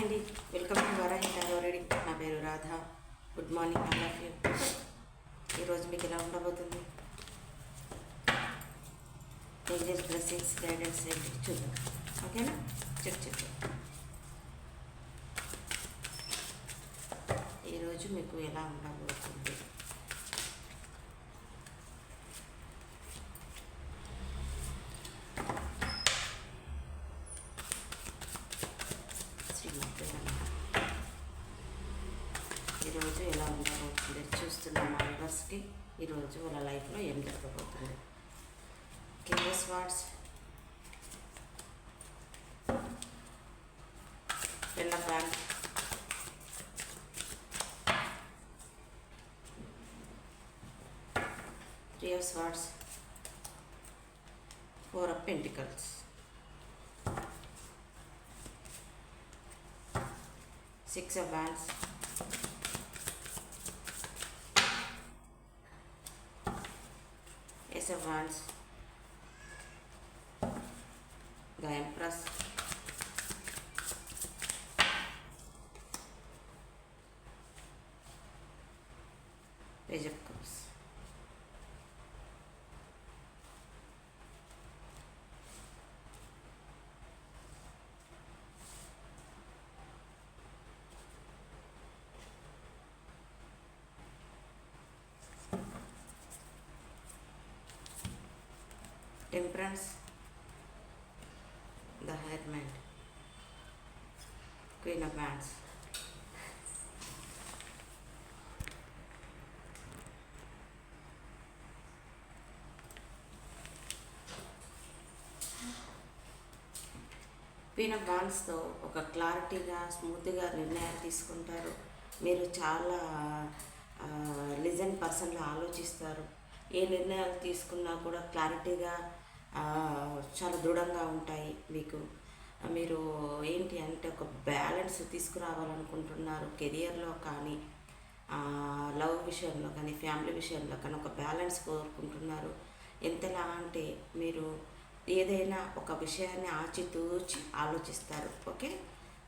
అండి. Welcome to Varahi ready నా పేరు Radha. Good morning I love you ఈరోజు మీకు ఎలా ఉండబోతుంది? ఏంజెస్ బ్లెస్సింగ్స్ గైడెన్స్ ఏంటి? చూద్దాం. ఓకేనా? చెక్ చెక్ ఈరోజు మీకు ఎలా ఉండబోతుంది? varsa. Yun na. Three of swords. Four of pentacles. Six of wands. Ace of wands. hembras. Temperance the hermit queen of bands queen of ఒక క్లారిటీగా స్మూత్గా నిర్ణయాలు తీసుకుంటారు. మీరు చాలా లిజన్ పర్సన్లో ఆలోచిస్తారు. ఏ నిర్ణయాలు తీసుకున్నా కూడా క్లారిటీగా చాలా దృఢంగా ఉంటాయి మీకు. మీరు ఏంటి అంటే ఒక బ్యాలెన్స్ తీసుకురావాలనుకుంటున్నారు కెరియర్లో కానీ లవ్ విషయంలో కానీ ఫ్యామిలీ విషయంలో కానీ ఒక బ్యాలెన్స్ కోరుకుంటున్నారు. ఎంతలా అంటే మీరు ఏదైనా ఒక విషయాన్ని ఆచితూచి ఆలోచిస్తారు ఓకే?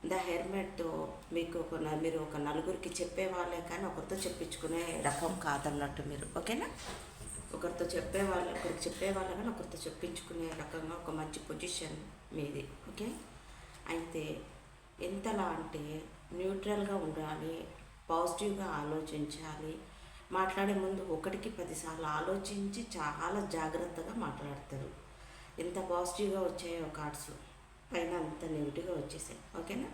ద హెర్మెట్తో మీకు ఒక న- మీరు ఒక నలుగురికి చెప్పేవాళ్ళే కానీ ఒకరితో చెప్పించుకునే రకం కాదన్నట్టు మీరు ఓకేనా? ఒకరితో చెప్పే వాళ్ళు ఒకరికి చెప్పేవాళ్ళు కానీ ఒకరితో చెప్పించుకునే రకంగా ఒక మంచి పొజిషన్ మీది ఓకే? అయితే ఎంతలా అంటే న్యూట్రల్గా ఉండాలి పాజిటివ్గా ఆలోచించాలి మాట్లాడే ముందు ఒకటికి పదిసార్లు ఆలోచించి చాలా జాగ్రత్తగా మాట్లాడతారు. ఎంత పాజిటివ్గా వచ్చాయో కార్డ్స్ పైన అంత నెగిటివ్గా వచ్చేసాయి ఓకేనా?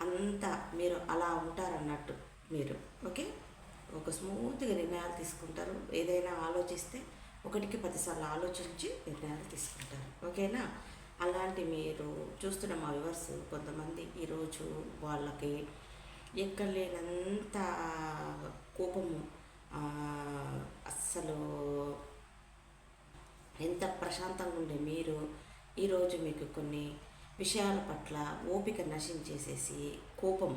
అంత మీరు అలా ఉంటారన్నట్టు మీరు ఓకే? ఒక స్మూత్గా నిర్ణయాలు తీసుకుంటారు. ఏదైనా ఆలోచిస్తే ఒకటికి పదిసార్లు ఆలోచించి నిర్ణయాలు తీసుకుంటారు. ఓకేనా? అలాంటి మీరు చూస్తున్న మా వివర్స్ కొంతమంది ఈరోజు వాళ్ళకి ఎక్కడ లేనంత కోపము అస్సలు ఎంత ప్రశాంతంగా ఉండే మీరు ఈరోజు మీకు కొన్ని విషయాల పట్ల ఓపిక నశించేసేసి కోపం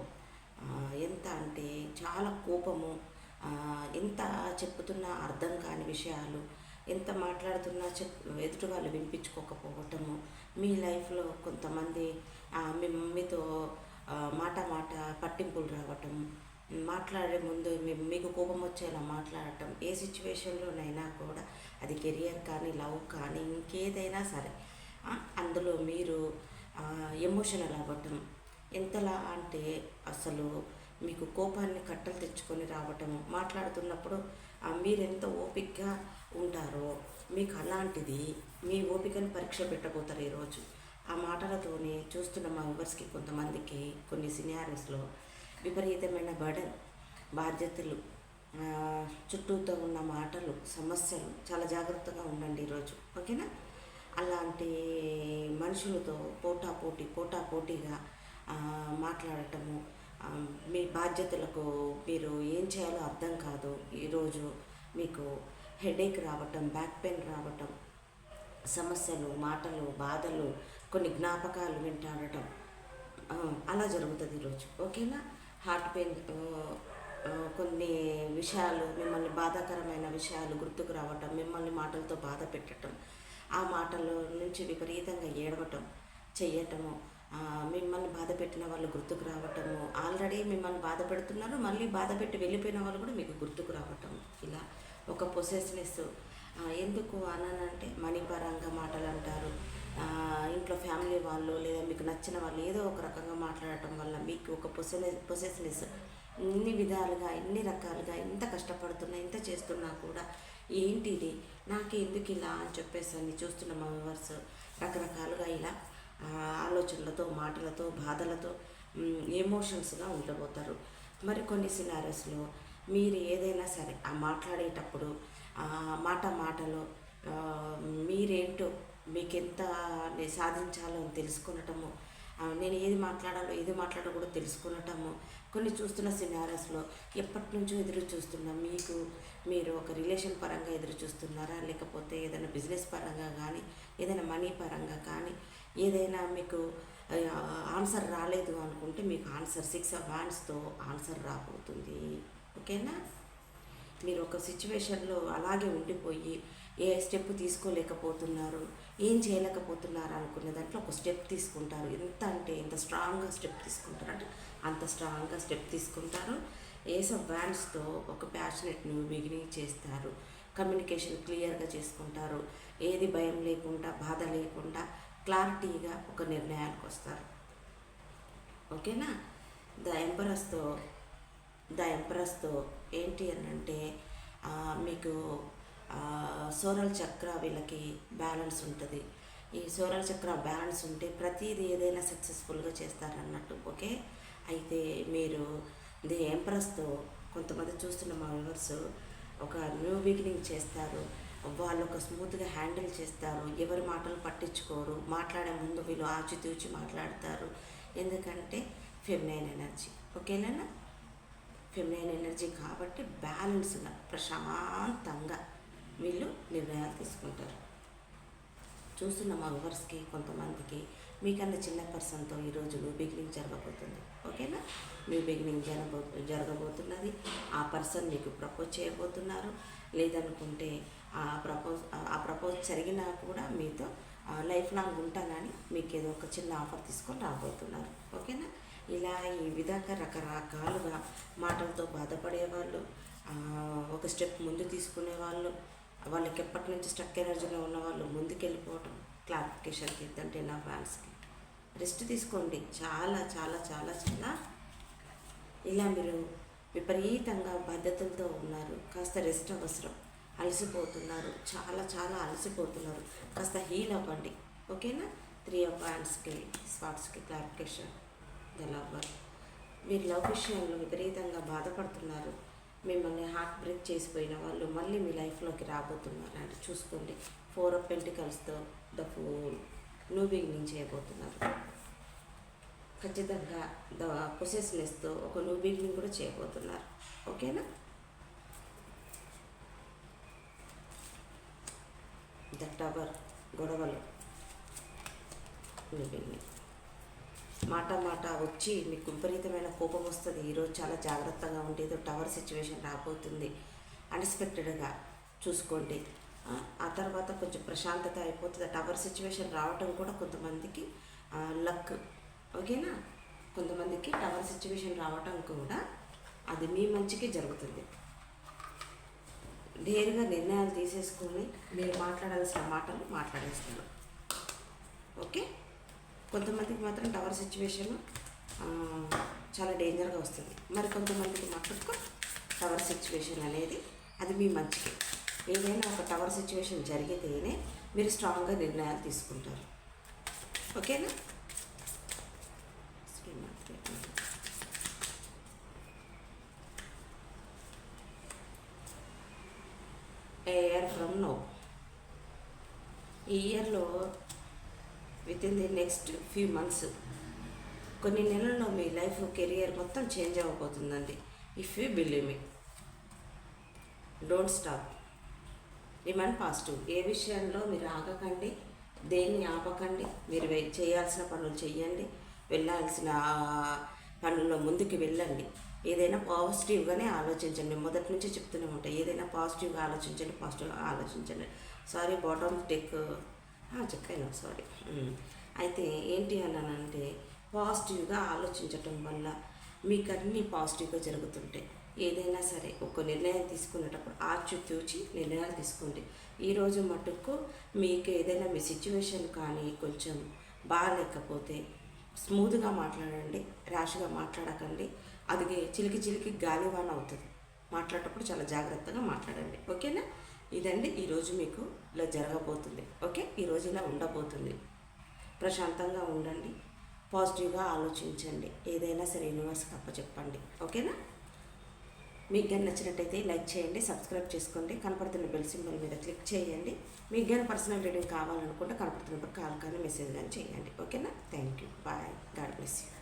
ఎంత అంటే చాలా కోపము ఎంత చెప్పుతున్నా అర్థం కాని విషయాలు ఎంత మాట్లాడుతున్నా చెప్ ఎదుటి వాళ్ళు వినిపించుకోకపోవటము మీ లైఫ్లో కొంతమంది మీ మీతో మాట మాట పట్టింపులు రావటం మాట్లాడే ముందు మీ- మీకు కోపం వచ్చేలా మాట్లాడటం ఏ సిచ్యువేషన్లోనైనా కూడా అది కెరియర్ కానీ లవ్ కానీ ఇంకేదైనా సరే అందులో మీరు ఎమోషనల్ అవ్వటం ఎంతలా అంటే అసలు మీకు కోపాన్ని కట్టలు తెచ్చుకొని రావటము. మాట్లాడుతున్నప్పుడు మీరెంత ఓపికగా ఉంటారో మీకు అలాంటిది మీ ఓపికను పరీక్ష పెట్టబోతారు ఈరోజు. ఆ మాటలతోనే చూస్తున్న మా మెంబర్స్కి కొంతమందికి కొన్ని సినారీస్లో విపరీతమైన బర్డన్ బాధ్యతలు చుట్టూతో ఉన్న మాటలు సమస్యలు చాలా జాగ్రత్తగా ఉండండి ఈరోజు. ఓకేనా? అలాంటి మనుషులతో పోటా పోటీ పోటా పోటీగా మాట్లాడటము మీ బాధ్యతలకు మీరు ఏం చేయాలో అర్థం కాదు. ఈరోజు మీకు హెడేక్ రావటం బ్యాక్ పెయిన్ రావటం సమస్యలు మాటలు బాధలు కొన్ని జ్ఞాపకాలు వింటాడటం అలా జరుగుతుంది ఈరోజు. ఓకేనా? హార్ట్ పెయిన్ కొన్ని విషయాలు మిమ్మల్ని బాధాకరమైన విషయాలు గుర్తుకు రావటం మిమ్మల్ని మాటలతో బాధ పెట్టడం ఆ మాటల నుంచి విపరీతంగా ఏడవటం చెయ్యటము మిమ్మల్ని బాధ పెట్టిన వాళ్ళు గుర్తుకు రావటము. ఆల్రెడీ మిమ్మల్ని బాధ పెడుతున్నారు. మళ్ళీ బాధ పెట్టి వెళ్ళిపోయిన వాళ్ళు కూడా మీకు గుర్తుకు రావటం. ఇలా ఒక పొసెస్నెస్ ఎందుకు అనంటే మనీ పరంగా మాటలు అంటారు. ఇంట్లో ఫ్యామిలీ వాళ్ళు లేదా మీకు నచ్చిన వాళ్ళు ఏదో ఒక రకంగా మాట్లాడటం వల్ల మీకు ఒక పొసెస్ పొసెస్నెస్ ఇన్ని విధాలుగా ఇన్ని రకాలుగా ఇంత కష్టపడుతున్నా ఇంత చేస్తున్నా కూడా ఏంటిది? నాకు ఎందుకు ఇలా అని చెప్పేసి అని చూస్తున్న మా వివర్స్ రకరకాలుగా ఇలా ఆలోచనలతో మాటలతో బాధలతో ఎమోషన్స్గా ఉండబోతారు. మరి కొన్ని సినారస్లో మీరు ఏదైనా సరే ఆ మాట్లాడేటప్పుడు మాట మాటలో మీరేంటో మీకెంత సాధించాలో అని తెలుసుకునటము నేను ఏది మాట్లాడాలో ఏది మాట్లాడకూడదు తెలుసుకునటము కొన్ని చూస్తున్న సినారస్లో ఎప్పటి నుంచో ఎదురు చూస్తున్నా మీకు మీరు ఒక రిలేషన్ పరంగా ఎదురు చూస్తున్నారా? లేకపోతే ఏదైనా బిజినెస్ పరంగా కానీ ఏదైనా మనీ పరంగా కానీ ఏదైనా మీకు ఆన్సర్ రాలేదు అనుకుంటే మీకు ఆన్సర్ సిక్స్ ఆఫ్ హ్యాండ్స్తో ఆన్సర్ రాబోతుంది. ఓకేనా? మీరు ఒక సిచ్యువేషన్లో అలాగే ఉండిపోయి ఏ స్టెప్ తీసుకోలేకపోతున్నారు ఏం చేయలేకపోతున్నారు అనుకునే దాంట్లో ఒక స్టెప్ తీసుకుంటారు. ఎంత అంటే ఎంత స్ట్రాంగ్గా స్టెప్ తీసుకుంటారు అంటే అంత స్ట్రాంగ్గా స్టెప్ తీసుకుంటారు. ఏస్ ఆఫ్ బ్యాండ్స్తో ఒక ప్యాషనెట్ న్యూ బిగినింగ్ చేస్తారు. కమ్యూనికేషన్ క్లియర్గా చేసుకుంటారు. ఏది భయం లేకుండా బాధ లేకుండా క్లారిటీగా ఒక నిర్ణయానికి వస్తారు. ఓకేనా? ద ఎంపరస్తో ద ఎంపరస్తో ఏంటి అని అంటే మీకు సోరల్ చక్ర వీళ్ళకి బ్యాలెన్స్ ఉంటుంది. ఈ సోరల్ చక్ర బ్యాలెన్స్ ఉంటే ప్రతిదీ ఏదైనా సక్సెస్ఫుల్గా చేస్తారన్నట్టు ఓకే? అయితే మీరు ది ఎంప్రెస్తో కొంతమంది చూస్తున్న మా వ్యూవర్స్ ఒక న్యూ బిగినింగ్ చేస్తారు. వాళ్ళు ఒక స్మూత్గా హ్యాండిల్ చేస్తారు. ఎవరి మాటలు పట్టించుకోరు. మాట్లాడే ముందు వీళ్ళు ఆచితూచి మాట్లాడతారు. ఎందుకంటే ఫెమినైన్ ఎనర్జీ ఓకేనా? ఫెమినైన్ ఎనర్జీ కాబట్టి బ్యాలెన్స్గా ప్రశాంతంగా వీళ్ళు నిర్ణయాలు తీసుకుంటారు. చూస్తున్న మా వ్యూవర్స్కి కొంతమందికి మీకన్నా చిన్న పర్సన్తో ఈరోజు న్యూ బిగినింగ్ జరగబోతుంది. ఓకేనా న్యూ బిగినింగ్ జరగబో జరగబోతున్నది. ఆ పర్సన్ మీకు ప్రపోజ్ చేయబోతున్నారు. లేదనుకుంటే ఆ ప్రపోజ్ ఆ ప్రపోజ్ జరిగినా కూడా మీతో లైఫ్ లాంగ్ ఉంటానని మీకు ఏదో ఒక చిన్న ఆఫర్ తీసుకొని రాబోతున్నారు. ఓకేనా ఇలా ఈ విధంగా రకరకాలుగా మాటలతో బాధపడేవాళ్ళు ఒక స్టెప్ ముందు తీసుకునే వాళ్ళు వాళ్ళకి ఎప్పటి నుంచి స్టక్ ఎనర్జీలో ఉన్న వాళ్ళు ముందుకెళ్ళిపోవటం క్లారిఫికేషన్కి ఏంటంటే నా ఫ్యాన్స్కి రెస్ట్ తీసుకోండి. చాలా చాలా చాలా చాలా. ఇలా మీరు విపరీతంగా బాధ్యతలతో ఉన్నారు. కాస్త రెస్ట్ అవసరం. అలసిపోతున్నారు. చాలా చాలా అలసిపోతున్నారు. కాస్త హీల్ అవ్వండి. ఓకేనా? త్రీ ఆఫ్ హ్యాండ్స్కి స్పాట్స్కి క్లారిఫికేషన్ ద లవ్వర్ మీరు లవ్ విషయంలో విపరీతంగా బాధపడుతున్నారు. మిమ్మల్ని హార్ట్ బ్రేక్ చేసిపోయిన వాళ్ళు మళ్ళీ మీ లైఫ్లోకి రాబోతున్నారు అంటే చూసుకోండి. ఫోర్ ఆఫ్ పెంటికల్స్తో ద ఫూల్ న్యూ బిగినింగ్ చేయబోతున్నారు. ఖచ్చితంగా ద పొసెస్నెస్తో ఒక న్యూ బిగినింగ్ కూడా చేయబోతున్నారు. ఓకేనా? ద టవర్ గొడవలు. New beginning. మాట మాట వచ్చి మీకు విపరీతమైన కోపం వస్తుంది. ఈరోజు చాలా జాగ్రత్తగా ఉండేది టవర్ సిచ్యువేషన్ రాబోతుంది. అన్ఎక్స్పెక్టెడ్గా చూసుకోండి. ఆ, తర్వాత కొంచెం ప్రశాంతత అయిపోతుంది. టవర్ సిచ్యువేషన్ రావటం కూడా కొంతమందికి లక్ ఓకేనా? కొంతమందికి టవర్ సిచ్యువేషన్ రావటం కూడా అది మీ మంచికి జరుగుతుంది. నేరుగా నిర్ణయాలు తీసేసుకొని మీరు మాట్లాడాల్సిన మాటలు మాట్లాడేస్తారు ఓకే? కొంతమందికి మాత్రం టవర్ సిచ్యువేషన్ చాలా డేంజర్గా వస్తుంది. మరి కొంతమందికి మటుకు టవర్ సిచ్యువేషన్ అనేది అది మీ మంచికి. ఏదైనా ఒక టవర్ సిచ్యువేషన్ జరిగితేనే మీరు స్ట్రాంగ్గా నిర్ణయాలు తీసుకుంటారు. ఓకేనా? ఇయర్ ఫ్రమ్ నో ఈ ఇయర్లో within the next few months కొన్ని నెలల్లో మీ లైఫ్ కెరియర్ మొత్తం change అవ్వబోతుందండి. If you believe me don't stop remind positive ఏ విషయంలో మీరు ఆగకండి దేన్ని ఆపకండి మీరు చేయాల్సిన పనులు చేయండి వెళ్ళాల్సిన పనుల్లో ముందుకు వెళ్ళండి. ఏదైనా పాజిటివ్గానే ఆలోచించండి. మొదటి నుంచి చెప్తూనే ఉంటాయి ఏదైనా పాజిటివ్గా ఆలోచించండి పాజిటివ్గా ఆలోచించండి. సారీ బాటమ్ టెక్ చెప్పాను సారీ అయితే ఏంటి అన్నానంటే పాజిటివ్గా ఆలోచించటం వల్ల మీకు అన్నీ పాజిటివ్గా జరుగుతుంటాయి. ఏదైనా సరే ఒక నిర్ణయం తీసుకునేటప్పుడు ఆచితూచి నిర్ణయాలు తీసుకోండి. ఈరోజు మటుకు మీకు ఏదైనా మీ సిచ్యువేషన్ కానీ కొంచెం బాగాలేకపోతే స్మూత్గా మాట్లాడండి ర్యాష్గా మాట్లాడకండి. అది చిలికి చిలికి గాలివాన అవుతుంది. మాట్లాడేటప్పుడు చాలా జాగ్రత్తగా మాట్లాడండి. ఓకేనా? ఇదండి ఈరోజు మీకు ఇలా జరగబోతుంది. ఓకే? ఈరోజు ఇలా ఉండబోతుంది. ప్రశాంతంగా ఉండండి. పాజిటివ్గా ఆలోచించండి. ఏదైనా సరే యూనివర్స్కి అప్పచెప్పండి. ఓకేనా? మీకు కానీ నచ్చినట్టయితే లైక్ చేయండి సబ్స్క్రైబ్ చేసుకోండి కనపడుతున్న బెల్ సింబల్ మీద క్లిక్ చేయండి. మీకు కానీ పర్సనల్ రీడింగ్ కావాలనుకుంటే కనపడుతున్నప్పుడు కాల్ కానీ మెసేజ్ కానీ చేయండి. ఓకేనా? Thank you bye. God bless you.